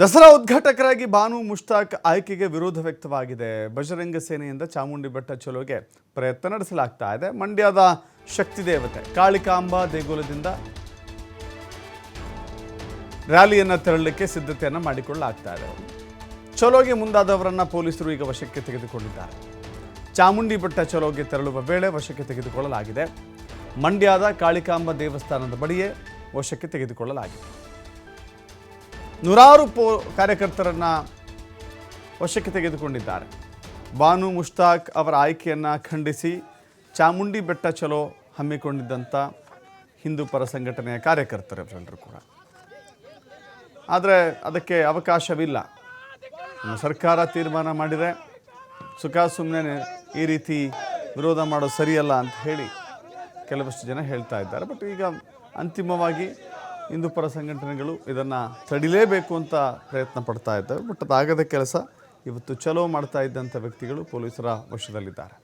ದಸರಾ ಉದ್ಘಾಟಕರಾಗಿ ಬಾನು ಮುಷ್ತಾಕ್ ಆಯ್ಕೆಗೆ ವಿರೋಧ ವ್ಯಕ್ತವಾಗಿದೆ. ಬಜರಂಗ ಸೇನೆಯಿಂದ ಚಾಮುಂಡಿ ಬೆಟ್ಟ ಚಲೋಗೆ ಪ್ರಯತ್ನ ನಡೆಸಲಾಗ್ತಾ ಇದೆ. ಮಂಡ್ಯದ ಶಕ್ತಿ ದೇವತೆ ಕಾಳಿಕಾಂಬಾ ದೇಗುಲದಿಂದ ರ್ಯಾಲಿಯನ್ನು ತೆರಳಲಿಕ್ಕೆ ಸಿದ್ಧತೆಯನ್ನು ಮಾಡಿಕೊಳ್ಳಲಾಗ್ತಾ ಇದೆ. ಚಲೋಗೆ ಮುಂದಾದವರನ್ನ ಪೊಲೀಸರು ಈಗ ವಶಕ್ಕೆ ತೆಗೆದುಕೊಂಡಿದ್ದಾರೆ. ಚಾಮುಂಡಿ ಬೆಟ್ಟ ಚಲೋಗೆ ತೆರಳುವ ವೇಳೆ ವಶಕ್ಕೆ ತೆಗೆದುಕೊಳ್ಳಲಾಗಿದೆ. ಮಂಡ್ಯದ ಕಾಳಿಕಾಂಬ ದೇವಸ್ಥಾನದ ಬಳಿಯೇ ವಶಕ್ಕೆ ತೆಗೆದುಕೊಳ್ಳಲಾಗಿದೆ. ನೂರಾರು ಪೋ ಕಾರ್ಯಕರ್ತರನ್ನು ವಶಕ್ಕೆ ತೆಗೆದುಕೊಂಡಿದ್ದಾರೆ. ಬಾನು ಮುಷ್ತಾಕ್ ಅವರ ಆಯ್ಕೆಯನ್ನು ಖಂಡಿಸಿ ಚಾಮುಂಡಿ ಬೆಟ್ಟ ಚಲೋ ಹಮ್ಮಿಕೊಂಡಿದ್ದಂಥ ಹಿಂದೂ ಪರ ಸಂಘಟನೆಯ ಜನರು ಕೂಡ. ಆದರೆ ಅದಕ್ಕೆ ಅವಕಾಶವಿಲ್ಲ. ಸರ್ಕಾರ ತೀರ್ಮಾನ ಮಾಡಿದೆ. ಸುಖ ಸುಮ್ಮನೆ ಈ ರೀತಿ ವಿರೋಧ ಮಾಡೋದು ಸರಿಯಲ್ಲ ಅಂತ ಹೇಳಿ ಕೆಲವಷ್ಟು ಜನ ಹೇಳ್ತಾ ಇದ್ದಾರೆ. ಬಟ್ ಈಗ ಅಂತಿಮವಾಗಿ ಹಿಂದೂ ಪರ ಸಂಘಟನೆಗಳು ಇದನ್ನು ತಡಿಲೇಬೇಕು ಅಂತ ಪ್ರಯತ್ನ ಪಡ್ತಾ ಇದ್ದಾವೆ. ಬಟ್ ಅದಾಗದ ಕೆಲಸ ಇವತ್ತು ಚಲೋ ಮಾಡ್ತಾ ಇದ್ದಂಥ ವ್ಯಕ್ತಿಗಳು ಪೊಲೀಸರ ವಶದಲ್ಲಿದ್ದಾರೆ.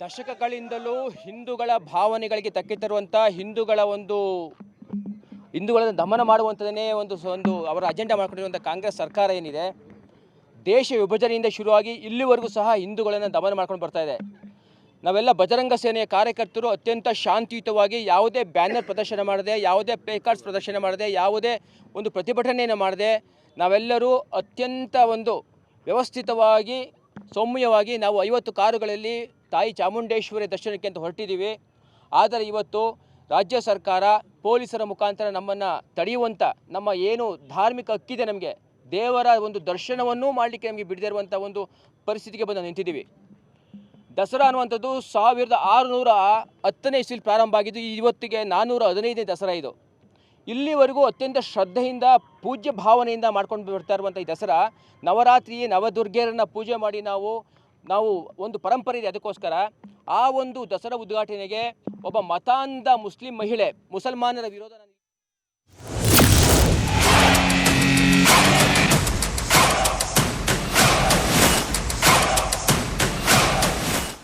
ದಶಕಗಳಿಂದಲೂ ಹಿಂದೂಗಳ ಭಾವನೆಗಳಿಗೆ ತಕ್ಕಿತರುವಂತಹ ತರುವಂಥ ಹಿಂದೂಗಳ ಒಂದು ಹಿಂದೂಗಳನ್ನು ದಮನ ಮಾಡುವಂಥದ್ದೇ ಒಂದು ಒಂದು ಅವರ ಅಜೆಂಡಾ ಮಾಡಿಕೊಂಡಿರುವಂಥ ಕಾಂಗ್ರೆಸ್ ಸರ್ಕಾರ ಏನಿದೆ, ದೇಶ ವಿಭಜನೆಯಿಂದ ಶುರುವಾಗಿ ಇಲ್ಲಿವರೆಗೂ ಸಹ ಹಿಂದೂಗಳನ್ನು ದಮನ ಮಾಡ್ಕೊಂಡು ಬರ್ತಾ ಇದೆ. ನಾವೆಲ್ಲ ಬಜರಂಗ ಸೇನೆಯ ಕಾರ್ಯಕರ್ತರು, ಅತ್ಯಂತ ಶಾಂತಿಯುತವಾಗಿ ಯಾವುದೇ ಬ್ಯಾನರ್ ಪ್ರದರ್ಶನ ಮಾಡದೆ, ಯಾವುದೇ ಪ್ಲೇಕಾರ್ಡ್ಸ್ ಪ್ರದರ್ಶನ ಮಾಡದೆ, ಯಾವುದೇ ಒಂದು ಪ್ರತಿಭಟನೆಯನ್ನು ಮಾಡದೆ ನಾವೆಲ್ಲರೂ ಅತ್ಯಂತ ಒಂದು ವ್ಯವಸ್ಥಿತವಾಗಿ, ಸೌಮ್ಯವಾಗಿ ನಾವು ಐವತ್ತು ಕಾರುಗಳಲ್ಲಿ ತಾಯಿ ಚಾಮುಂಡೇಶ್ವರಿ ದರ್ಶನಕ್ಕೆ ಅಂತ ಹೊರಟಿದ್ದೀವಿ. ಆದರೆ ಇವತ್ತು ರಾಜ್ಯ ಸರ್ಕಾರ ಪೊಲೀಸರ ಮುಖಾಂತರ ನಮ್ಮನ್ನು ತಡೆಯುವಂಥ ನಮ್ಮ ಏನು ಧಾರ್ಮಿಕ ಹಕ್ಕಿದೆ ನಮಗೆ, ದೇವರ ಒಂದು ದರ್ಶನವನ್ನೂ ಮಾಡಲಿಕ್ಕೆ ನಮಗೆ ಬಿಡದೇ ಇರುವಂಥ ಒಂದು ಪರಿಸ್ಥಿತಿಗೆ ಬಂದು ನಿಂತಿದ್ದೀವಿ. ದಸರಾ ಅನ್ನುವಂಥದ್ದು ಸಾವಿರದ ಆರುನೂರ ಹತ್ತನೇ ಇಸ್ವಿಲಿ ಪ್ರಾರಂಭ ಆಗಿದ್ದು, ಇವತ್ತಿಗೆ ನಾನ್ನೂರ ಹದಿನೈದನೇ ದಸರಾ ಇದು. ಇಲ್ಲಿವರೆಗೂ ಅತ್ಯಂತ ಶ್ರದ್ಧೆಯಿಂದ, ಪೂಜ್ಯ ಭಾವನೆಯಿಂದ ಮಾಡ್ಕೊಂಡು ಬರ್ತಾ ಇರುವಂಥ ಈ ದಸರಾ ನವರಾತ್ರಿ ನವದುರ್ಗೆಯರನ್ನು ಪೂಜೆ ಮಾಡಿ ನಾವು ನಾವು ಒಂದು ಪರಂಪರೆ ಇದೆ ಅದಕ್ಕೋಸ್ಕರ. ಆ ಒಂದು ದಸರಾ ಉದ್ಘಾಟನೆಗೆ ಒಬ್ಬ ಮತಾಂಧ ಮುಸ್ಲಿಂ ಮಹಿಳೆ ಮುಸಲ್ಮಾನರ ವಿರೋಧ